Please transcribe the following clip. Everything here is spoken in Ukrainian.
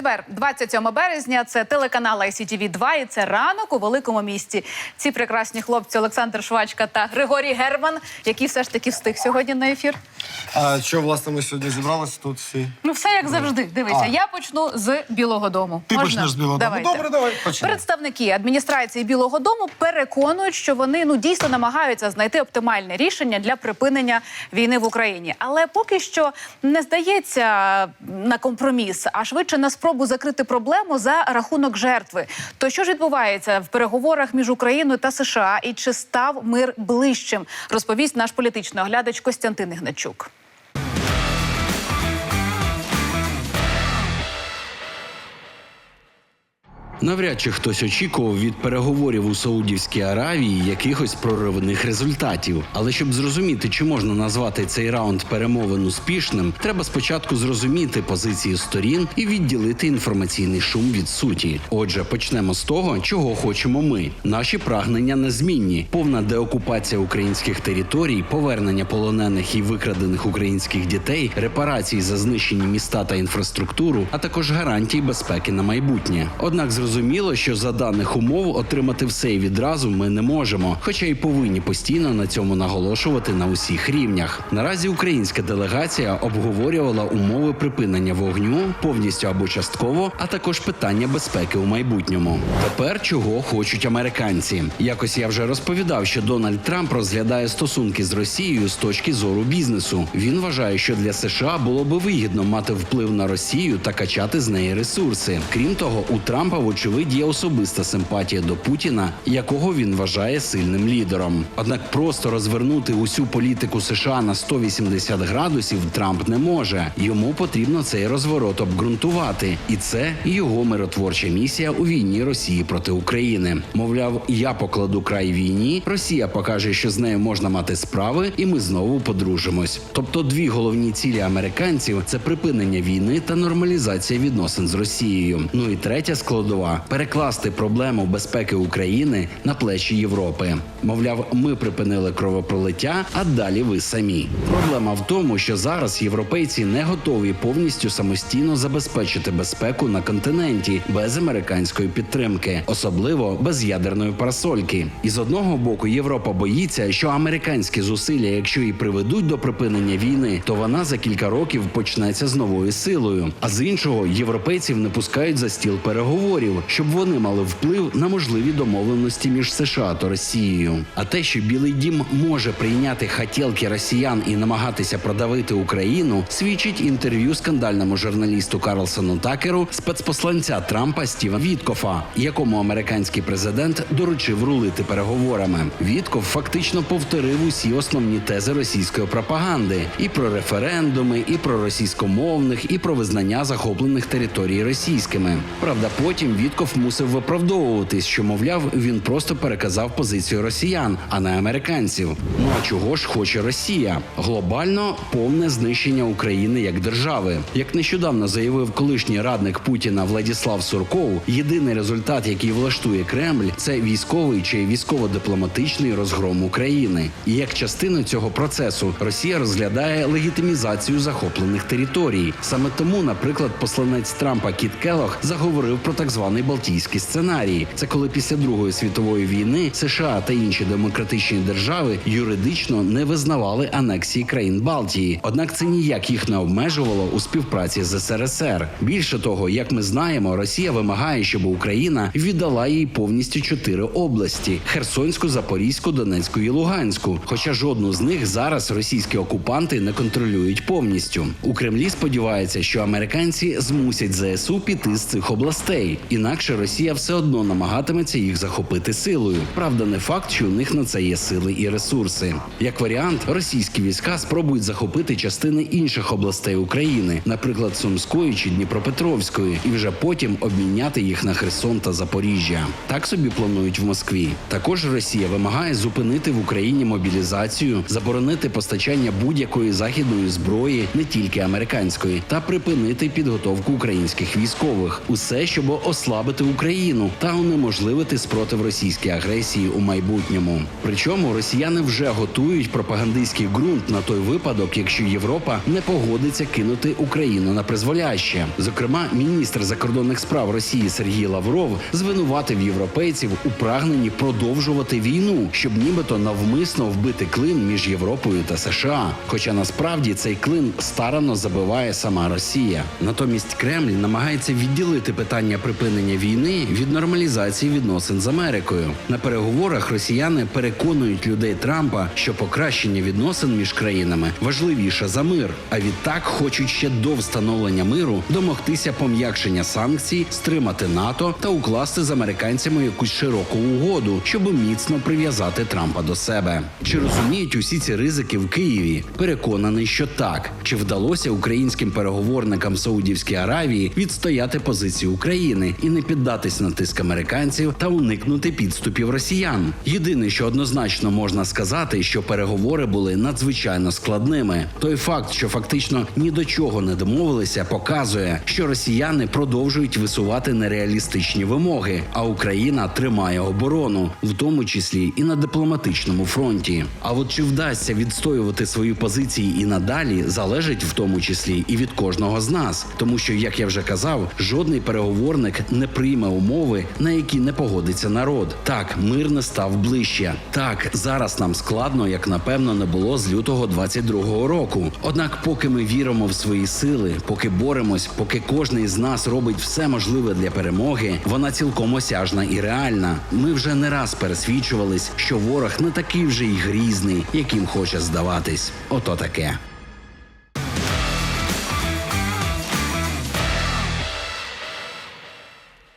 Четвер, 27 березня. Це телеканал ICTV 2 і це ранок у великому місті. Ці прекрасні хлопці Олександр Швачка та Григорій Герман, який все ж таки встиг сьогодні на ефір. А що, власне, ми сьогодні зібралися тут всі? Ну, все як завжди. Дивися, А. я почну з Білого Дому. Ти Можна? почнеш з Білого Дому? Добре, давай, почнемо. Представники адміністрації Білого Дому переконують, що вони ну дійсно намагаються знайти оптимальне рішення для припинення війни в Україні, але поки що не здається на компроміс, а швидше на спробу закрити проблему за рахунок жертви. То що ж відбувається в переговорах між Україною та США, і чи став мир ближчим? Розповість наш політичний оглядач Костянтин Ігначук. Навряд чи хтось очікував від переговорів у Саудівській Аравії якихось проривних результатів. Але щоб зрозуміти, чи можна назвати цей раунд перемовин успішним, треба спочатку зрозуміти позиції сторін і відділити інформаційний шум від суті. Отже, почнемо з того, чого хочемо ми. Наші прагнення незмінні: повна деокупація українських територій, повернення полонених і викрадених українських дітей, репарації за знищені міста та інфраструктуру, а також гарантії безпеки на майбутнє. Однак зрозуміло, що за даних умов отримати все відразу ми не можемо, хоча й повинні постійно на цьому наголошувати на усіх рівнях. Наразі українська делегація обговорювала умови припинення вогню повністю або частково, а також питання безпеки у майбутньому. Тепер чого хочуть американці? Якось я вже розповідав, що Дональд Трамп розглядає стосунки з Росією з точки зору бізнесу. Він вважає, що для США було би вигідно мати вплив на Росію та качати з неї ресурси. Крім того, у Трампа вочевидь є особиста симпатія до Путіна, якого він вважає сильним лідером. Однак просто розвернути усю політику США на 180 градусів Трамп не може. Йому потрібно цей розворот обґрунтувати, і це його миротворча місія у війні Росії проти України. Мовляв, я покладу край війні, Росія покаже, що з нею можна мати справи, і ми знову подружимось. Тобто, дві головні цілі американців це припинення війни та нормалізація відносин з Росією. Ну і третя складова перекласти проблему безпеки України на плечі Європи. Мовляв, ми припинили кровопролиття, а далі ви самі. Проблема в тому, що зараз європейці не готові повністю самостійно забезпечити безпеку на континенті без американської підтримки, особливо без ядерної парасольки. І з одного боку, Європа боїться, що американські зусилля, якщо і приведуть до припинення війни, то вона за кілька років почнеться з новою силою. А з іншого, європейців не пускають за стіл переговорів, щоб вони мали вплив на можливі домовленості між США та Росією. А те, що Білий Дім може прийняти хотілки росіян і намагатися продавити Україну, свідчить інтерв'ю скандальному журналісту Карлсону Такеру спецпосланця Трампа Стіва Віткофа, якому американський президент доручив рулити переговорами. Вітков фактично повторив усі основні тези російської пропаганди і про референдуми, і про російськомовних, і про визнання захоплених територій російськими. Правда, потім Вітков мусив виправдовуватись, що мовляв, він просто переказав позицію росіян, а не американців. Ну а чого ж хоче Росія? Глобально повне знищення України як держави. Як нещодавно заявив колишній радник Путіна Владіслав Сурков, єдиний результат, який влаштує Кремль, це військовий чи військово-дипломатичний розгром України. І як частину цього процесу Росія розглядає легітимізацію захоплених територій. Саме тому, наприклад, посланець Трампа Кіт Келох заговорив про так званий Балтійський сценарій. Це коли після Другої світової війни США та інші демократичні держави юридично не визнавали анексії країн Балтії. Однак це ніяк їх не обмежувало у співпраці з СРСР. Більше того, як ми знаємо, Росія вимагає, щоб Україна віддала їй повністю чотири області: Херсонську, Запорізьку, Донецьку і Луганську. Хоча жодну з них зараз російські окупанти не контролюють повністю. У Кремлі сподіваються, що американці змусять ЗСУ піти з цих областей. Інакше Росія все одно намагатиметься їх захопити силою. Правда, не факт, що у них на це є сили і ресурси. Як варіант, російські війська спробують захопити частини інших областей України, наприклад, Сумської чи Дніпропетровської, і вже потім обміняти їх на Херсон та Запоріжжя. Так собі планують в Москві. Також Росія вимагає зупинити в Україні мобілізацію, заборонити постачання будь-якої західної зброї, не тільки американської, та припинити підготовку українських військових. Усе, щоб ослабити послабити Україну та унеможливити спротив російській агресії у майбутньому. Причому росіяни вже готують пропагандистський ґрунт на той випадок, якщо Європа не погодиться кинути Україну на призволяще. Зокрема, міністр закордонних справ Росії Сергій Лавров звинуватив європейців у прагненні продовжувати війну, щоб нібито навмисно вбити клин між Європою та США. Хоча насправді цей клин старано забиває сама Росія. Натомість Кремль намагається відділити питання припинення війни від нормалізації відносин з Америкою. На переговорах росіяни переконують людей Трампа, що покращення відносин між країнами важливіше за мир. А відтак хочуть ще до встановлення миру домогтися пом'якшення санкцій, стримати НАТО та укласти з американцями якусь широку угоду, щоб міцно прив'язати Трампа до себе. Чи розуміють усі ці ризики в Києві? Переконаний, що так. Чи вдалося українським переговорникам Саудівській Аравії відстояти позицію України і не піддатись на тиск американців та уникнути підступів росіян? Єдине, що однозначно можна сказати, що переговори були надзвичайно складними. Той факт, що фактично ні до чого не домовилися, показує, що росіяни продовжують висувати нереалістичні вимоги, а Україна тримає оборону, в тому числі і на дипломатичному фронті. А от чи вдасться відстоювати свої позиції і надалі, залежить в тому числі і від кожного з нас, тому що, як я вже казав, жодний переговорник не прийме умови, на які не погодиться народ. Так, мир не став ближче. Так, зараз нам складно, як напевно не було з лютого 22-го року. Однак, поки ми віримо в свої сили, поки боремось, поки кожний з нас робить все можливе для перемоги, вона цілком осяжна і реальна. Ми вже не раз пересвідчувались, що ворог не такий вже й грізний, яким хоче здаватись. Ото таке.